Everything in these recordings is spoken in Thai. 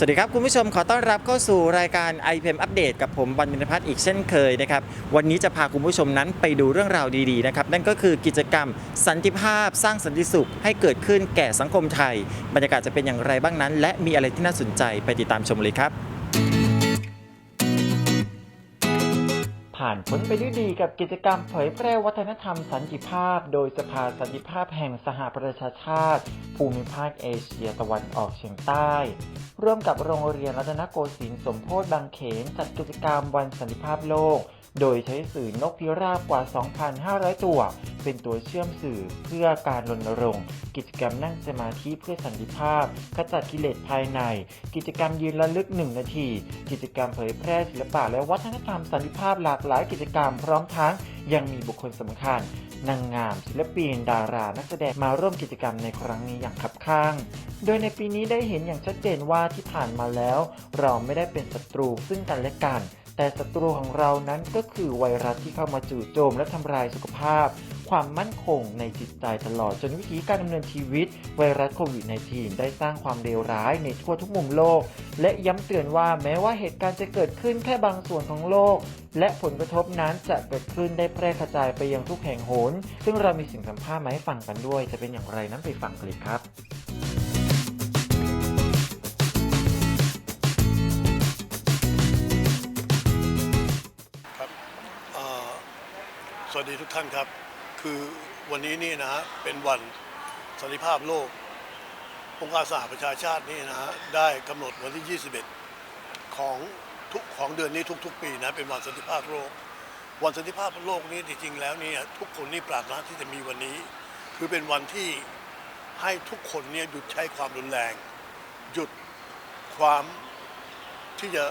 สวัสดีครับ คุณผู้ชมขอต้อนรับเข้าสู่รายการ i p m อัปเดตกับผมบรรณพัฒน์อีกเช่นเคยนะครับวันนี้จะพาคุณผู้ชมนั้นไปดูเรื่องราวดีๆนะครับนั่นก็คือกิจกรรมสันติภาพสร้างสันติสุข ให้เกิดขึ้นแก่สังคมไทย บรรยากาศจะเป็นอย่างไรบ้างนั้น และมีอะไรที่น่าสนใจไปติดตามชมเลยครับ ผ่านพ้นไปด้วยดีกับกิจกรรมเผยแพร่วัฒนธรรมสันติภาพ โดยสภาสันติภาพแห่งสหประชาชาติ ภูมิภาคเอเชียตะวันออกเฉียงใต้ ร่วมกับโรงเรียนรัตนโกสินทร์สมโพธิบางเขนจัดกิจกรรมวันสันติภาพโลก โดยใช้สื่อนกพิราบกว่า 2,500 ตัว เป็นตัวเชื่อมสื่อเพื่อการรณรงค์ กิจกรรมนั่งสมาธิเพื่อสันติภาพขจัดกิเลสภายใน กิจกรรมยืนระลึก 1 นาที กิจกรรมเผยแพร่ศิลปะและวัฒนธรรมสันติภาพหลากหลายกิจกรรมพร้อมทั้งยังมีบุคคลสำคัญนางงาม ศิลปิน ดารา นักแสดงมาร่วมกิจกรรมในครั้งนี้อย่างคับข้าง โดยในปีนี้ได้เห็นอย่างชัดเจนว่าที่ผ่านมาแล้ว เราไม่ได้เป็นศัตรูซึ่งกันและกัน แต่ศัตรูของเรานั้นก็คือไวรัสที่เข้ามาจู่โจมและทำลายสุขภาพ ความมั่นคงในจิตใจตลอดจนวิธีการดำเนินชีวิต ไวรัสโควิด -19 ได้สร้างความเลวร้ายในทั่วทุกมุมโลก และย้ำเตือนว่าแม้ว่าเหตุการณ์จะเกิดขึ้นแค่บางส่วนของโลก และผลกระทบนั้นจะเกิดขึ้นได้แพร่กระจายไปยังทุกแห่งโหน ซึ่งเรามีสิ่งสัมภาษณ์มาให้ฟังกันด้วย จะเป็นอย่างไรนั้นไปฟังกันเลยครับ วัสดีทุกท่านครับ คือวันนี้นี่นะฮะเป็นวันสันติภาพโลก องค์การสหประชาชาตินี่นะฮะได้กำหนดวันที่ 21 ของทุกของเดือนนี้ทุก ๆ ปีนะเป็นวันสันติภาพโลก วันสันติภาพโลกนี้จริงๆแล้วเนี่ยทุกคนนี่ปรารถนาที่จะมีวันนี้ คือเป็นวันที่ให้ทุกคนเนี่ยหยุดใช้ความรุนแรง หยุดความที่จะ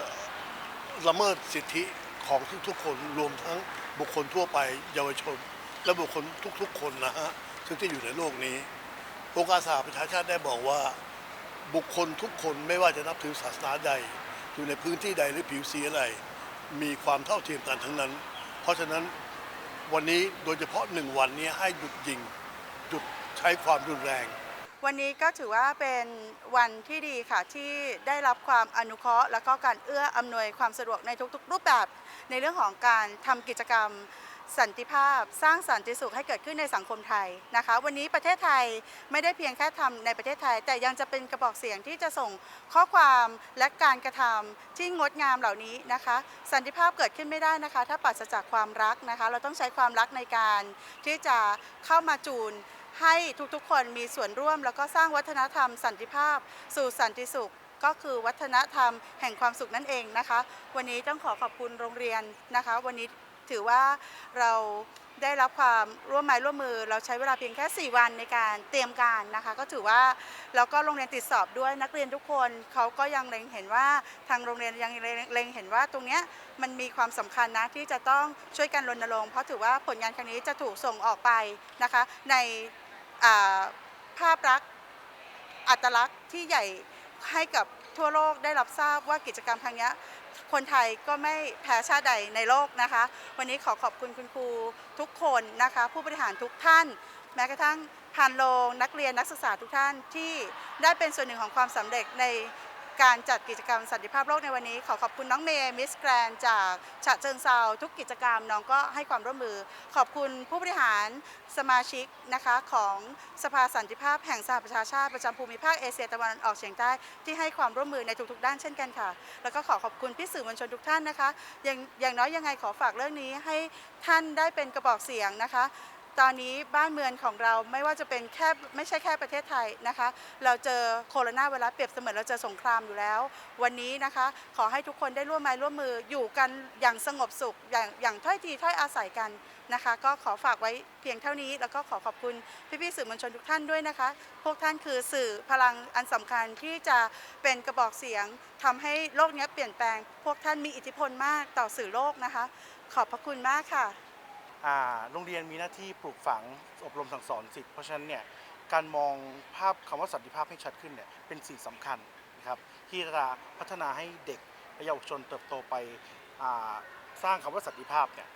ละเมิดสิทธิของทุกๆคนรวมทั้ง บุคคลทั่วไปเยาวชน และบุคคลทุกๆ คนนะฮะซึ่งที่อยู่ในโลกนี้องค์การสหประชาชาติได้บอกว่า บุคคลทุกคนไม่ว่าจะนับถือศาสนาใด อยู่ในพื้นที่ใดหรือผิวสีอะไร มีความเท่าเทียมกันทั้งนั้น เพราะฉะนั้นวันนี้โดยเฉพาะหนึ่งวันนี้ให้หยุดยิงหยุดใช้ความรุนแรง วันนี้ก็ถือว่าเป็นวันที่ดีค่ะที่ได้รับความอนุเคราะห์ แล้วก็การเอื้ออำนวยความสะดวกในทุกๆ รูปแบบ ในเรื่องของการทำกิจกรรมสันติภาพ สร้างสันติสุขให้เกิดขึ้นในสังคมไทยนะคะ วันนี้ประเทศไทยไม่ได้เพียงแค่ทำในประเทศไทย แต่ยังจะเป็นกระบอกเสียงที่จะส่งข้อความและการกระทำที่งดงามเหล่านี้นะคะ สันติภาพเกิดขึ้นไม่ได้นะคะ ถ้าปราศจากความรักนะคะ เราต้องใช้ความรักในการที่จะเข้ามาจูน ให้ทุกๆคนมีส่วนร่วม แล้วก็สร้างวัฒนธรรมสันติภาพ สู่สันติสุข ก็คือวัฒนธรรมแห่งความสุขนั่นเองนะคะ วันนี้ต้องขอขอบคุณโรงเรียนนะคะ วันนี้ถือว่าเราได้รับความร่วมไม้ร่วมมือ เราใช้เวลาเพียงแค่ 4 วันในการเตรียมการนะคะ ก็ถือว่าแล้วก็โรงเรียนติดสอบด้วยนักเรียนทุกคนเขาก็ยังเล็งเห็นว่าทางโรงเรียนยังเล็งเห็นว่าตรงเนี้ยมันมีความสำคัญนะที่จะต้องช่วยกันรณรงค์เพราะถือว่าผลงานครั้งนี้จะถูกส่งออกไปนะคะ ใน ภาพลักษณ์อัตลักษณ์ที่ใหญ่ให้กับทั่วโลกได้รับทราบว่ากิจกรรมครั้งนี้คนไทยก็ไม่แพ้ชาติใดในโลกนะคะ วันนี้ขอขอบคุณคุณครูทุกคนนะคะ ผู้บริหารทุกท่าน แม้กระทั่งผ่านโรงนักเรียนนักศึกษาทุกท่านที่ได้เป็นส่วนหนึ่งของความสำเร็จใน การจัดกิจกรรมสันติภาพโลกในวันนี้ ขอขอบคุณน้องเมย์มิสแกรนจากฉะเชิงเซาทุกกิจกรรมน้องก็ให้ความร่วมมือ ขอบคุณผู้บริหารสมาชิกนะคะของสภาสันติภาพแห่งสหประชาชาติประจำภูมิภาคเอเชียตะวันออกเฉียงใต้ที่ให้ความร่วมมือในทุกๆ ด้านเช่นกันค่ะ แล้วก็ขอขอบคุณพี่สื่อมวลชนทุกท่านนะคะอย่างอย่างน้อยยังไงขอฝากเรื่องนี้ให้ท่านได้เป็นกระบอกเสียงนะคะ ตอนนี้บ้านเมืองของเราไม่ว่าจะเป็นแค่ไม่ใช่แค่ประเทศไทยนะคะ เราเจอโคโรนาไวรัสเปรียบเสมือนเราเจอสงครามอยู่แล้ว วันนี้นะคะ ขอให้ทุกคนได้ร่วมไม้ร่วมมืออยู่กันอย่างสงบสุขอย่างอย่างถ้อยทีถ้อยอาศัยกันนะคะ ก็ขอฝากไว้เพียงเท่านี้ แล้วก็ขอขอบคุณพี่ๆสื่อมวลชนทุกท่านด้วยนะคะ พวกท่านคือสื่อพลังอันสำคัญที่จะเป็นกระบอกเสียงทำให้โลกนี้เปลี่ยนแปลง พวกท่านมีอิทธิพลมากต่อสื่อโลกนะคะ ขอบพระคุณมากค่ะ โรงเรียนมีหน้าที่ปลูกฝังอบรมสั่งสอนสิทธิ์เพราะฉะนั้นเนี่ยการมองภาพคำว่าสันติภาพให้ชัดขึ้นเนี่ยเป็นสิ่งสำคัญนะครับที่จะพัฒนาให้เด็กและเยาวชนเติบโตไปสร้างคำว่าสันติภาพเนี่ย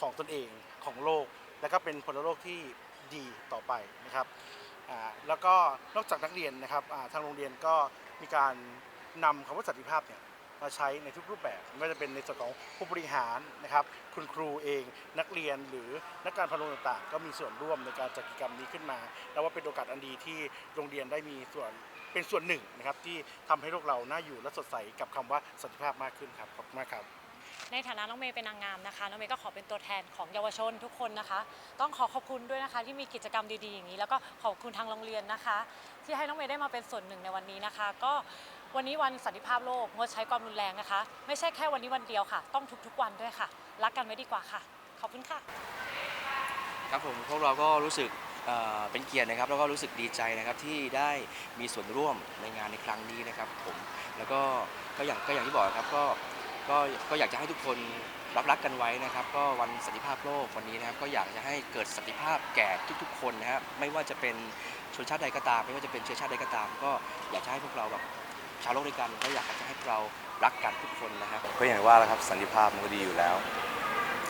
ของตนเองของโลก และก็เป็นพลโลกที่ดีต่อไปนะครับแล้วก็นอกจากนักเรียนนะครับทางโรงเรียนก็มีการนำคำว่าสันติภาพเนี่ย มาใช้ในทุกรูปแบบไม่ว่าจะเป็นในส่วนของผู้บริหารนะครับ คุณครูเอง นักเรียนหรือนักการพนโรงต่างๆ ก็มีส่วนร่วมในการจัดกิจกรรมนี้ขึ้นมาแล้วว่าเป็นโอกาสอันดีที่โรงเรียนได้มีส่วนเป็นส่วนหนึ่งนะครับที่ทำให้โลกเราน่าอยู่และสดใสกับคำว่าสันติภาพมากขึ้นครับขอบคุณมากครับในฐานะน้องเมย์เป็นนางงามนะคะน้องเมย์ก็ขอเป็นตัวแทนของเยาวชนทุกคนนะคะ ต้องขอขอบคุณด้วยนะคะที่มีกิจกรรมดีๆอย่างนี้ แล้วก็ขอบคุณทางโรงเรียนนะคะ ที่ให้น้องเมย์ได้มาเป็นส่วนหนึ่งในวันนี้นะคะ ก็ วันนี้วันสันติภาพโลกงดใช้ความรุนแรงนะคะ ไม่ใช่แค่วันนี้วันเดียวค่ะ ต้องทุกๆวันด้วยค่ะ รักกันไว้ดีกว่าค่ะ ขอบคุณค่ะ ครับผมพวกเราก็รู้สึกเอ่อเป็นเกียรตินะครับแล้วก็รู้สึกดีใจนะครับที่ได้มีส่วนร่วมในงานในครั้งนี้นะครับผมแล้วก็ก็อย่างก็อย่างที่บอกครับก็ก็ก็อยากจะให้ทุกคนรักรักกันไว้นะครับ ก็วันสันติภาพโลกวันนี้นะครับ ก็อยากจะให้เกิดสันติภาพแก่ทุก ๆ คนนะครับไม่ว่าจะเป็นชนชาติใดก็ตาม ไม่ว่าจะเป็นเชื้อชาติใดก็ตาม ก็อยากจะให้พวกเราแบบ ชาวโลกด้วยกันก็อยากจะให้พวกเรารักกันทุกคนนะครับก็อย่างว่าแหล้วครับสันติภาพมันก็ดีอยู่แล้ว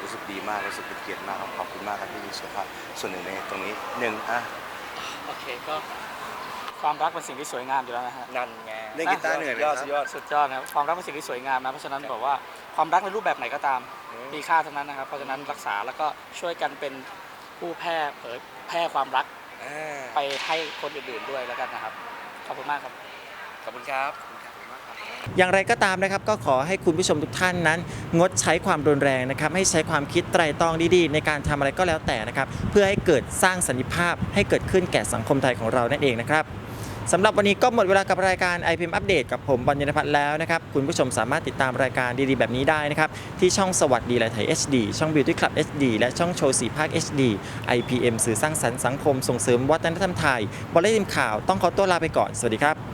รู้สึกดีมากรู้สึกเป็นเกียรติมากครับขอบคุณมากครับที่มีส่วนภาพส่วนหนึ่งในตรงนี้หนึ่งอะโอเคก็ความรักเป็นสิ่งที่สวยงามอยู่แล้วนะฮะนั่นไงเล่นกีตาร์เหนื่อยไหมยอดครับ สุดยอดสุดยอดนะครับความรักเป็นสิ่งที่สวยงามนะเพราะฉะนั้นบอกว่าความรักในรูปแบบไหนก็ตาม มีค่าทั้งนั้นนะครับ เพราะฉะนั้นรักษาแล้วก็ช่วยกันเป็นผู้แพร่เผยแพร่ความรักอ่าไปให้คนอื่นๆด้วยแล้วกันนะครับขอบคุณมากครับ ขอบคุณครับอย่างไรก็ตามนะครับก็ขอให้คุณผู้ชมทุกท่านนั้น งดใช้ความรุนแรงนะครับ ให้ใช้ความคิดไตรตรองดีๆ ในการทำอะไรก็แล้วแต่นะครับ เพื่อให้เกิดสร้างสันติภาพ ให้เกิดขึ้นแก่สังคมไทยของเรานั่นเองนะครับสำหรับวันนี้ก็หมดเวลากับรายการ IPM อัปเดตกับผมบรรยนพัฒน์แล้วนะครับ คุณผู้ชมสามารถติดตามรายการดีๆ แบบนี้ได้นะครับ ที่ช่องสวัสดีและไทย HD ช่อง Beauty Club HD และช่องโชว์สีภาค HD IPM สื่อสร้างสรรค์สังคมส่งเสริมวัฒนธรรมไทยบอลเล่นข่าวต้องขอตัวลาไปก่อนสวัสดีครับ